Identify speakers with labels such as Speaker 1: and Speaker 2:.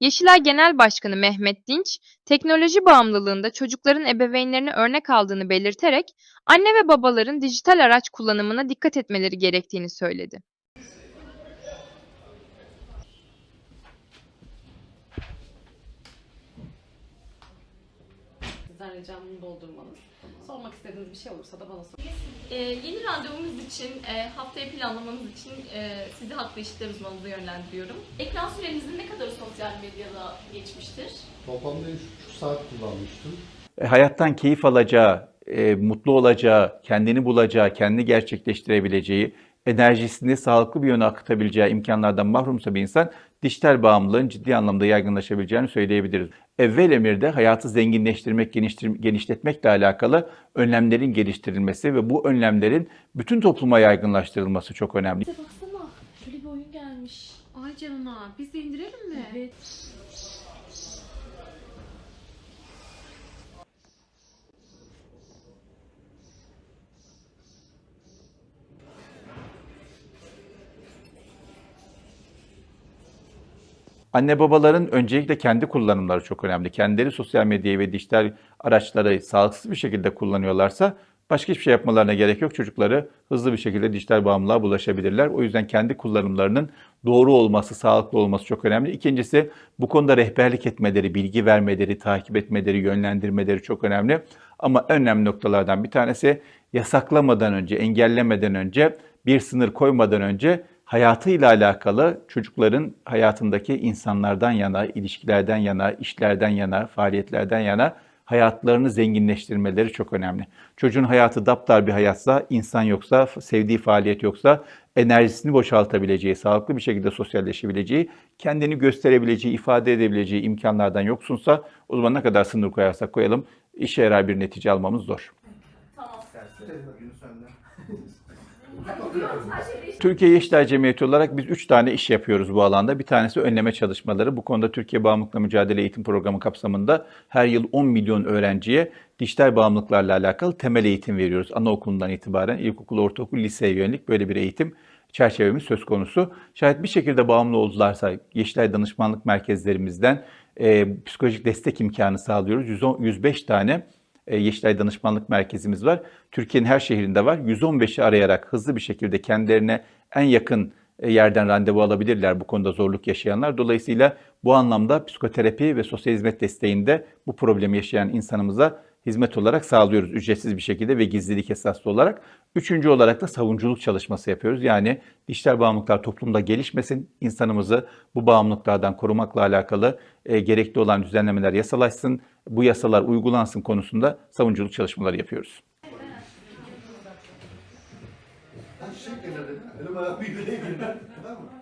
Speaker 1: Yeşilay Genel Başkanı Mehmet Dinç, teknoloji bağımlılığında çocukların ebeveynlerini örnek aldığını belirterek anne ve babaların dijital araç kullanımına dikkat etmeleri gerektiğini söyledi.
Speaker 2: Sizden ricam doldurmanız. Sormak istediğiniz bir şey olursa da bana sorun. Ee, yeni randevumuz için, e, haftaya planlamanız için e, sizi haklı ilişkiler uzmanınıza yönlendiriyorum. Ekran sürenizin ne kadar sosyal medyada geçmiştir?
Speaker 3: Toplamda 3,5 saat kullanmıştım.
Speaker 4: E, hayattan keyif alacağı, e, mutlu olacağı, kendini bulacağı, kendini gerçekleştirebileceği, enerjisini sağlıklı bir yöne akıtabileceği imkanlardan mahrumsa bir insan dijital bağımlılığın ciddi anlamda yaygınlaşabileceğini söyleyebiliriz. Evvel emirde hayatı zenginleştirmek, genişletmekle alakalı önlemlerin geliştirilmesi ve bu önlemlerin bütün topluma yaygınlaştırılması çok önemli.
Speaker 5: Bize baksana. Şöyle bir oyun gelmiş.
Speaker 2: Ay canına, biz de indirelim mi?
Speaker 5: Evet.
Speaker 4: Anne babaların öncelikle kendi kullanımları çok önemli. Kendileri sosyal medyayı ve dijital araçları sağlıksız bir şekilde kullanıyorlarsa başka hiçbir şey yapmalarına gerek yok. Çocukları hızlı bir şekilde dijital bağımlılığa bulaşabilirler. O yüzden kendi kullanımlarının doğru olması, sağlıklı olması çok önemli. İkincisi bu konuda rehberlik etmeleri, bilgi vermeleri, takip etmeleri, yönlendirmeleri çok önemli. Ama önemli noktalardan bir tanesi yasaklamadan önce, engellemeden önce, bir sınır koymadan önce hayatıyla alakalı çocukların hayatındaki insanlardan yana, ilişkilerden yana, işlerden yana, faaliyetlerden yana hayatlarını zenginleştirmeleri çok önemli. Çocuğun hayatı daptar bir hayatsa, insan yoksa, sevdiği faaliyet yoksa, enerjisini boşaltabileceği, sağlıklı bir şekilde sosyalleşebileceği, kendini gösterebileceği, ifade edebileceği imkanlardan yoksunsa o zaman ne kadar sınır koyarsak koyalım işe yarar bir netice almamız zor. Türkiye Yeşilay Cemiyeti olarak biz üç tane iş yapıyoruz bu alanda. Bir tanesi önleme çalışmaları. Bu konuda Türkiye Bağımlılıkla Mücadele Eğitim Programı kapsamında her yıl 10 milyon öğrenciye dijital bağımlılıklarla alakalı temel eğitim veriyoruz. Anaokulundan itibaren ilkokul, ortaokul, liseye yönelik böyle bir eğitim çerçevemiz söz konusu. Şayet bir şekilde bağımlı oldularsa Yeşilay Danışmanlık Merkezlerimizden e, psikolojik destek imkanı sağlıyoruz. 110, 105 tane Yeşilay Danışmanlık Merkezimiz var. Türkiye'nin her şehrinde var. 115'i arayarak hızlı bir şekilde kendilerine en yakın e, yerden randevu alabilirler bu konuda zorluk yaşayanlar. Dolayısıyla bu anlamda psikoterapi ve sosyal hizmet desteğinde bu problemi yaşayan insanımıza hizmet olarak sağlıyoruz ücretsiz bir şekilde ve gizlilik esaslı olarak. Üçüncü olarak da savunculuk çalışması yapıyoruz. Yani dijital bağımlılıklar toplumda gelişmesin, insanımızı bu bağımlılıklardan korumakla alakalı e, gerekli olan düzenlemeler yasalaşsın, bu yasalar uygulansın konusunda savunculuk çalışmaları yapıyoruz.
Speaker 3: Ben?